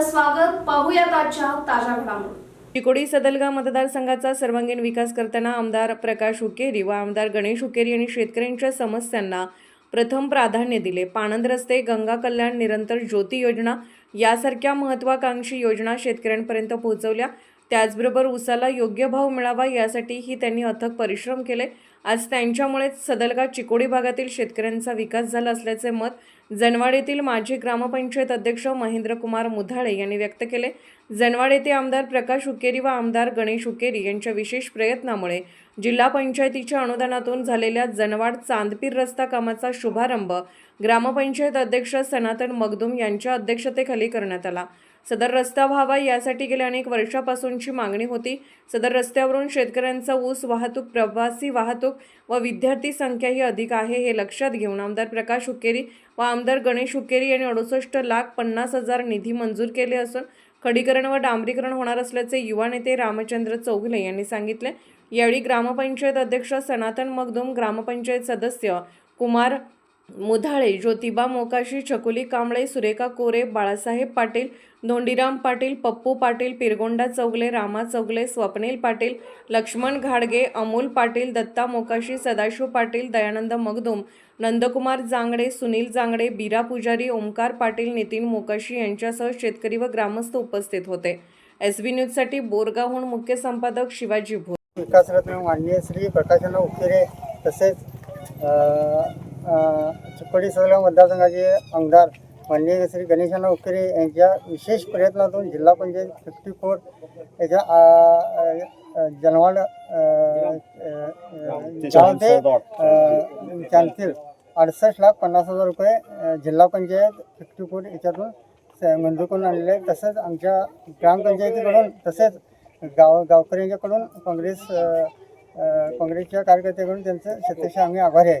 स्वागत. पाहूयात आजच्या ताज्या घडामोडी. चिकोडी सदलगा मतदारसंघाचा सर्वांगीण विकास करताना आमदार प्रकाश हुकेरी व आमदार गणेश हुकेरी यांनी शेतकऱ्यांच्या समस्यांना प्रथम प्राधान्य दिले. पाणंद रस्ते गंगा कल्याण निरंतर ज्योती योजना यासारख्या महत्त्वाकांक्षी योजना शेतकऱ्यांपर्यंत पोहोचवल्या. त्याचबरोबर उसाला योग्य भाव मिळावा यासाठीही त्यांनी अथक परिश्रम केले. आज त्यांच्यामुळेच सदलगा चिकोडी भागातील शेतकऱ्यांचा विकास झाला असल्याचे मत जनवाड येथील माजी ग्रामपंचायत अध्यक्ष महेंद्रकुमार मुधाळे यांनी व्यक्त केले. जनवाड येथे आमदार प्रकाश हुकेरी व आमदार गणेश हुकेरी यांच्या विशेष प्रयत्नामुळे जिल्हा पंचायतीच्या अनुदानातून झालेल्या जनवाड चांदपीर रस्ता कामाचा शुभारंभ ग्रामपंचायत अध्यक्ष सनातन मगदुम यांच्या अध्यक्षतेखाली करण्यात आला. सदर रस्ता व्हावा यासाठी गेल्या अनेक वर्षापासूनची मागणी होती. सदर रस्त्यावरून शेतकऱ्यांचा ऊस वाहतूक प्रवासी वाहतूक व विद्यार्थी संख्याही अधिक आहे हे लक्षात घेऊन आमदार प्रकाश उकेरी व आमदार गणेश हुकेरी यांनी अडुसष्ट लाख पन्नास हजार निधी मंजूर केले असून खडीकरण व डांबरीकरण होणार असल्याचे युवा नेते रामचंद्र चौगुले यांनी सांगितले. यावेळी ग्रामपंचायत अध्यक्ष सनातन मगदूम ग्रामपंचायत सदस्य कुमार मुधाळे ज्योतिबा मोकाशी छकुली कांबळे सुरेखा कोरे बाळासाहेब पाटील धोंडीराम पाटील पप्पू पाटील पिरगोंडा चौगले रामा चौगले स्वप्नील पाटील लक्ष्मण घाडगे अमोल पाटील दत्ता मोकाशी सदाशिव पाटील दयानंद मगदुम नंदकुमार जांगडे सुनील जांगडे बीरा पुजारी ओमकार पाटील नितीन मोकाशी यांच्यासह शेतकरी व ग्रामस्थ उपस्थित होते. एस बी न्यूजसाठी बोरगावहून मुख्य संपादक शिवाजी भोर विकासरत्न माननीय श्री प्रकाशना उखेरे तसेच चिकोडी सदला मतदारसंघाचे आमदार माननीय श्री गणेशाना उखेरे यांच्या विशेष प्रयत्नातून जिल्हा पंचायत फिफ्टी फोर याच्या जनवाड ते अ, चांदतील अडसष्ट लाख पन्नास हजार रुपये जिल्हा पंचायत फिफ्टी फोर याच्यातून मंजूर करून आणलेले आहेत. तसेच आमच्या ग्रामपंचायतीकडून तसेच गाव गावकऱ्यांच्याकडून काँग्रेस काँग्रेसच्या कार्यकर्त्याकडून त्यांचं शतश आम्ही आभारी आहे.